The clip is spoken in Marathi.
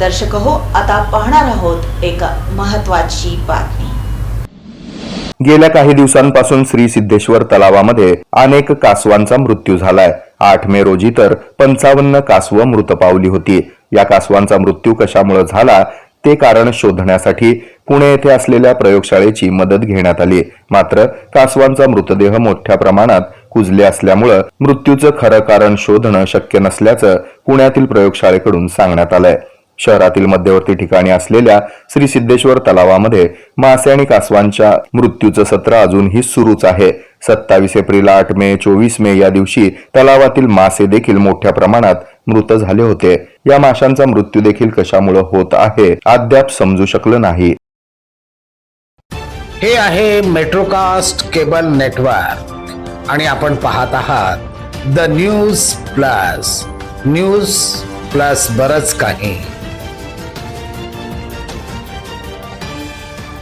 दर्शक हो आता पाहणार आहोत एक महत्वाची बातमी. गेल्या काही दिवसांपासून श्री सिद्धेश्वर तलावामध्ये अनेक कासवांचा मृत्यू झालाय. आठ मे रोजी तर पंचावन्न कासवं मृत पावली होती. या कासवांचा मृत्यू कशामुळे झाला ते कारण शोधण्यासाठी पुणे येथे असलेल्या प्रयोगशाळेची मदत घेण्यात आली. मात्र कासवांचा मृतदेह मोठ्या प्रमाणात कुजले असल्यामुळं मृत्यूचं खरं कारण शोधणं शक्य नसल्याचं पुण्यातील प्रयोगशाळेकडून सांगण्यात आलंय. शहरातील मध्यवर्ती ठिकाणी असलेल्या श्री सिद्धेश्वर तलावामध्ये मासे आणि कासवांच्या मृत्यूचं सत्र अजूनही सुरूच आहे. सत्तावीस एप्रिल आठ मे चोवीस मे या दिवशी तलावातील मासे देखील मोठ्या प्रमाणात मृत झाले होते. या माशांचा मृत्यू देखील कशामुळे होत आहे अद्याप समजू शकलं नाही. हे आहे मेट्रोकास्ट केबल नेटवर्क आणि आपण पाहत आहात the news plus. News plus बरच काही.